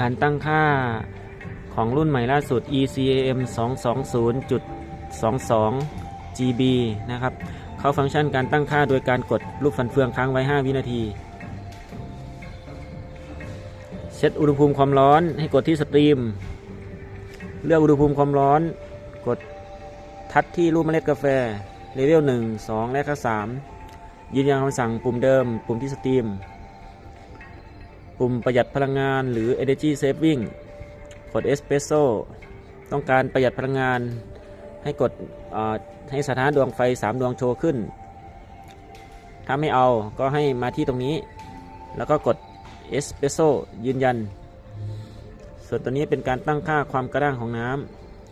การตั้งค่าของรุ่นใหม่ล่าสุด ECAM 220.22 GB นะครับ เข้าฟังก์ชันการตั้งค่าโดยการกดลูกฟันเฟืองค้างไว้ 5 วินาที เซตอุณหภูมิความร้อนให้กดที่สตรีม เลือกอุณหภูมิความร้อน กดทัดที่รูปเมล็ดกาแฟ เลเวล 1 2 และก็3ยืนยันคำสั่งปุ่มเดิม ปุ่มที่สตรีม ปุ่มประหยัดพลังงานหรือ Energy Saving กด Espresso ต้องการประหยัดพลังงาน ให้กดให้สถานะดวงไฟ 3 ดวงโชว์ขึ้น ถ้าไม่เอาก็ให้มาที่ตรงนี้ แล้วก็กด Espresso ยืนยัน ส่วนตัวนี้เป็นการตั้งค่าความกระด้างของน้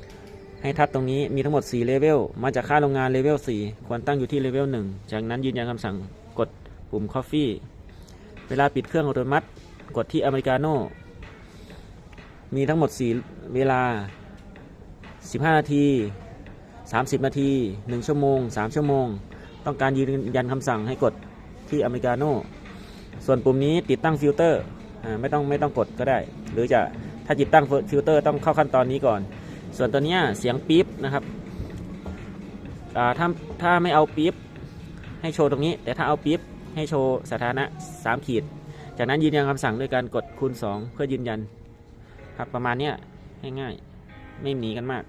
ำให้ทัดตรงนี้มีทั้งหมด 4 เลเวล มาจากค่าโรงงานเลเวล 4 ควรตั้งอยู่ที่เลเวล 1 จากนั้นยืนยันคำสั่งกดปุ่ม Coffee เวลาปิดเครื่องอัตโนมัติ กดที่อเมริกาโน่ มีทั้งหมด 4 เวลา 15 นาที 30 นาที 1 ชั่วโมง 3 ชั่วโมง ต้องการยืนยันคำสั่งให้กดที่อเมริกาโน่ ส่วนปุ่มนี้ติดตั้งฟิลเตอร์ไม่ต้องไม่ต้องกดก็ได้ หรือจะถ้าติดตั้งฟิลเตอร์ต้องเข้าขั้นตอนนี้ก่อน ส่วนตัวนี้เสียงปี๊บนะครับถ้าถ้าไม่เอาปี๊บให้โชว์ตรงนี้ แต่ถ้าเอาปี๊บให้โชว์สถานะ 3 ขีด จากนั้นยืนยันคำสั่งด้วยการกดคูณ 2 เพื่อยืนยัน ครับประมาณเนี้ยง่ายๆ ไม่หนีกันมาก